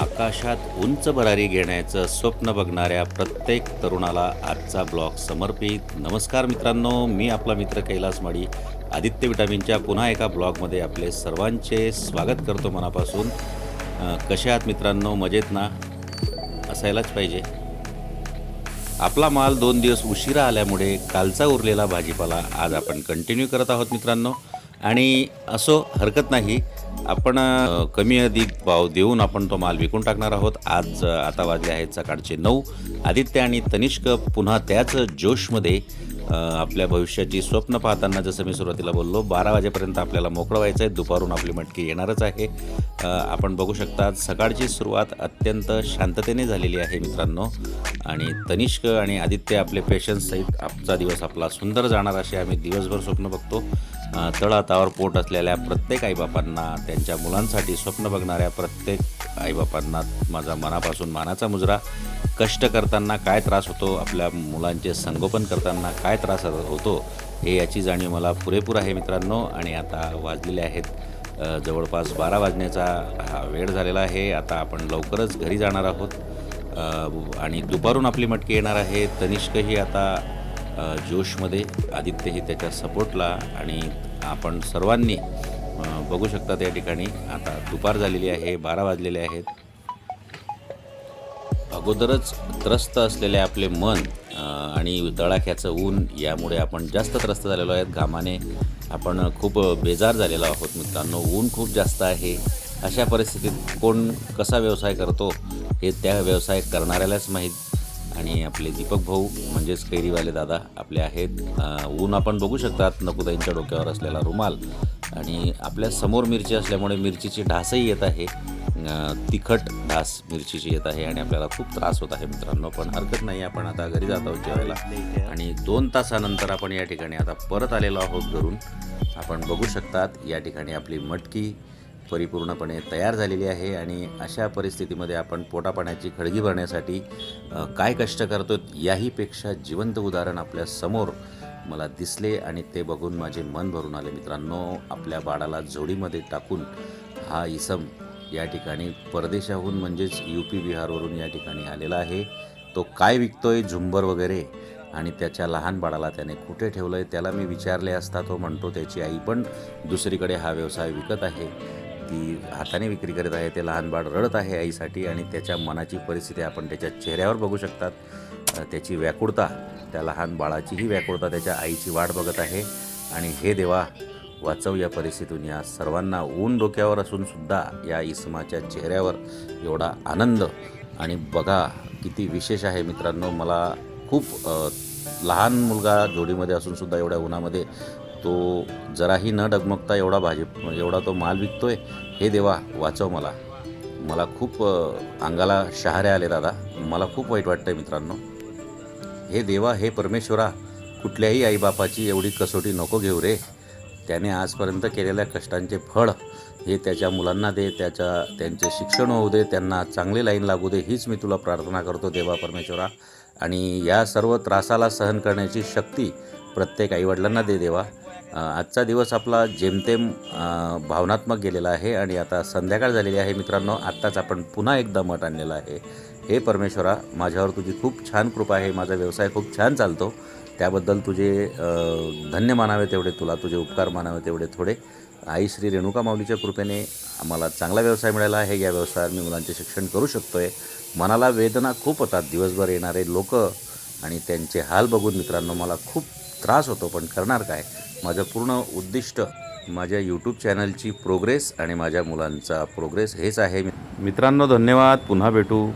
आकाशात उंच भरारी घेण्याचं स्वप्न बघणाऱ्या प्रत्येक तरुणाला आजचा ब्लॉग समर्पित. नमस्कार मित्रांनो मी आपला मित्र कैलास माडी. आदित्य विटामिनच्या पुन्हा एका ब्लॉगमध्ये आपले सर्वांचे स्वागत करतो मनापासून. कसे आहात मित्रांनो? मजेत ना? असायलाच पाहिजे. आपला माल दोन दिवस उशिरा आल्यामुळे कालचा उरलेला भाजीपाला आज आपण कंटिन्यू करत आहोत मित्रांनो. आणि असो हरकत नाही आपण कमी अधिक भाव देऊन आपण तो माल विकून टाकणार आहोत. आज आता वाजले आहेत सकाळचे नऊ. आदित्य आणि तनिष्क पुन्हा त्याच जोशमध्ये आपल्या भविष्याची स्वप्न पाहताना जसं मी सुरुवातीला बोललो बारा वाजेपर्यंत आपल्याला मोकळं व्हायचं आहे दुपारून आपली मटकी येणारच आहे. आपण बघू शकता सकाळची सुरुवात अत्यंत शांततेने झालेली आहे मित्रांनो. आणि तनिष्क आणि आदित्य आपले पेशन्स सहित आजचा दिवस आपला सुंदर जाणार असे आम्ही दिवसभर स्वप्न बघतो. तळहातावर पोट असलेल्या प्रत्येक आईबापांना त्यांच्या मुलांसाठी स्वप्न बघणाऱ्या प्रत्येक आईबापांना माझा मनापासून मानाचा मुजरा. कष्ट करताना काय त्रास होतो आपल्या मुलांचे संगोपन करताना काय त्रास होतो हे याची जाणीव मला पुरेपूर आहे मित्रांनो. आणि आता वाजलेले आहेत जवळपास बारा वाजण्याचा हा वेळ झालेला आहे. आता आपण लवकरच घरी जाणार आहोत. आणि दुपारून आपली मटकी येणार आहे. तनिष्कही आता जोशमध्ये आदित्यही त्याच्या सपोर्टला आणि आपण सर्वांनी बघू शकता त्या ठिकाणी. आता दुपार झालेली आहे बारा वाजलेले आहेत. अगोदरच त्रस्त असलेले आपले मन आणि तळाख्याचं ऊन यामुळे आपण जास्त त्रस्त झालेलो आहेत. घामाने आपण खूप बेजार झालेलो आहोत मित्रांनो. ऊन खूप जास्त आहे. अशा परिस्थितीत कोण कसा व्यवसाय करतो हे त्या व्यवसाय करणाऱ्यालाच माहीत. आणि आपले दीपक भाऊ म्हणजेच कैरीवाले दादा आपले आहेत. ऊन आपण बघू शकतात नकुताईंच्या डोक्यावर असलेला रुमाल. आणि आपल्यासमोर मिरची असल्यामुळे मिरचीची ढासही येत आहे. तिखट ढास मिरचीची येत आहे आणि आपल्याला खूप त्रास होत आहे मित्रांनो. पण हरकत नाही आपण आता घरी जात आहोत जेवायला. आणि दोन तासानंतर आपण या ठिकाणी आता परत आलेलो आहोत घरून. आपण बघू शकतात या ठिकाणी आपली मटकी परिपूर्णपणे तयार झालेली आहे आणि अशा परिस्थितीमध्ये आपण पोटापाण्याची खळगी भरण्यासाठी काय कष्ट करतो याहीपेक्षा जिवंत उदाहरण आपल्यासमोर मला दिसले आणि ते बघून माझे मन भरून आले. मित्रांनो आपल्या बाळाला जोडीमध्ये टाकून हा इसम या ठिकाणी परदेशाहून म्हणजेच यू पी बिहारवरून या ठिकाणी आलेला आहे. तो काय विकतोय झुंबर वगैरे आणि त्याच्या लहान बाळाला त्याने कुठे ठेवलं आहे त्याला मी विचारले असता तो म्हणतो त्याची आई पण दुसरीकडे हा व्यवसाय विकत आहे. ती हाताने विक्री करत आहे ते लहान बाळ रडत आहे आईसाठी आणि त्याच्या मनाची परिस्थिती आपण त्याच्या चेहऱ्यावर बघू शकतात. त्याची व्याकुळता त्या लहान बाळाचीही व्याकुळता त्याच्या आईची वाट बघत आहे. आणि हे देवा वाचव या परिस्थितीतून या सर्वांना ऊन डोक्यावर असूनसुद्धा या इसमाच्या चेहऱ्यावर एवढा आनंद. आणि बघा किती विशेष आहे मित्रांनो मला खूप लहान मुलगा जोडीमध्ये असूनसुद्धा एवढ्या उन्हामध्ये तो जराही न डगमगता एवढा भाजी एवढा तो माल विकतोय हे देवा वाचव मला. मला खूप अंगाला शहारे आले दादा. मला खूप वाईट वाटतंय मित्रांनो. हे देवा हे परमेश्वरा कुठल्याही आईबापाची एवढी कसोटी नको घेऊ रे. त्याने आजपर्यंत केलेल्या कष्टांचे फळ हे त्याच्या मुलांना दे त्याच्या त्यांचे शिक्षण होऊ दे त्यांना चांगली लाईन लागू दे हीच मी तुला प्रार्थना करतो देवा परमेश्वरा. आणि या सर्व त्रासाला सहन करण्याची शक्ती प्रत्येक आईवडिलांना दे देवा. आजचा दिवस आपला जेमतेम भावनात्मक गेलेला आहे आणि आता संध्याकाळ झालेली आहे. मित्रांनो आत्ताच आपण पुन्हा एकदा मठ आणलेलं आहे. हे परमेश्वरा माझ्यावर तुझी खूप छान कृपा आहे. माझा व्यवसाय खूप छान चालतो. त्याबद्दल तुझे धन्य मानावे तेवढे तुला तुझे उपकार मानावे तेवढे थोडे. आई श्री रेणुका माऊलीच्या कृपेने आम्हाला चांगला व्यवसाय मिळाला आहे. या व्यवसायात मी मुलांचे शिक्षण करू शकतो आहे मनाला वेदना खूप होतात. दिवसभर येणारे लोक आणि त्यांचे हाल बघून मित्रांनो मला खूप त्रास होतो. पण करणार काय? माझं पूर्ण उद्दिष्ट माझ्या यूट्यूब चॅनलची प्रोग्रेस आणि माझ्या मुलांचा प्रोग्रेस हेच आहे. मित्रांनो धन्यवाद. पुन्हा भेटू.